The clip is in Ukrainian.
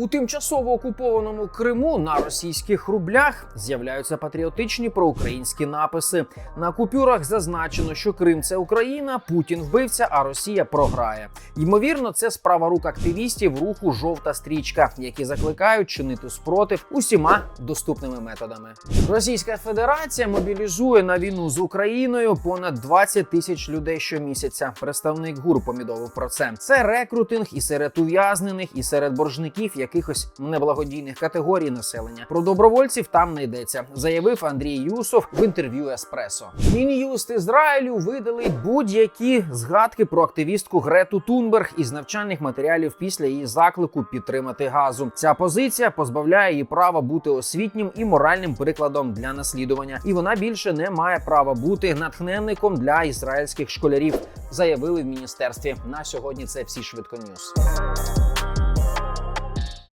У тимчасово окупованому Криму на російських рублях з'являються патріотичні проукраїнські написи. На купюрах зазначено, що Крим це Україна, Путін вбивця, а Росія програє. Ймовірно, це справа рук активістів руху Жовта стрічка, які закликають чинити спротив усіма доступними методами. Російська Федерація мобілізує на війну з Україною понад 20 тисяч людей щомісяця. Представник ГУР повідомив про це. Це рекрутинг і серед ув'язнених, і серед боржників якихось неблагодійних категорій населення. Про добровольців там не йдеться, заявив Андрій Юсов в інтерв'ю Еспресо. Мін'юст Ізраїлю видали будь-які згадки про активістку Грету Тунберг із навчальних матеріалів після її заклику підтримати газу. Ця позиція позбавляє її права бути освітнім і моральним прикладом для наслідування, і вона більше не має права бути натхненником для ізраїльських школярів. Заявили в міністерстві. На сьогодні це всі швидко ньюс.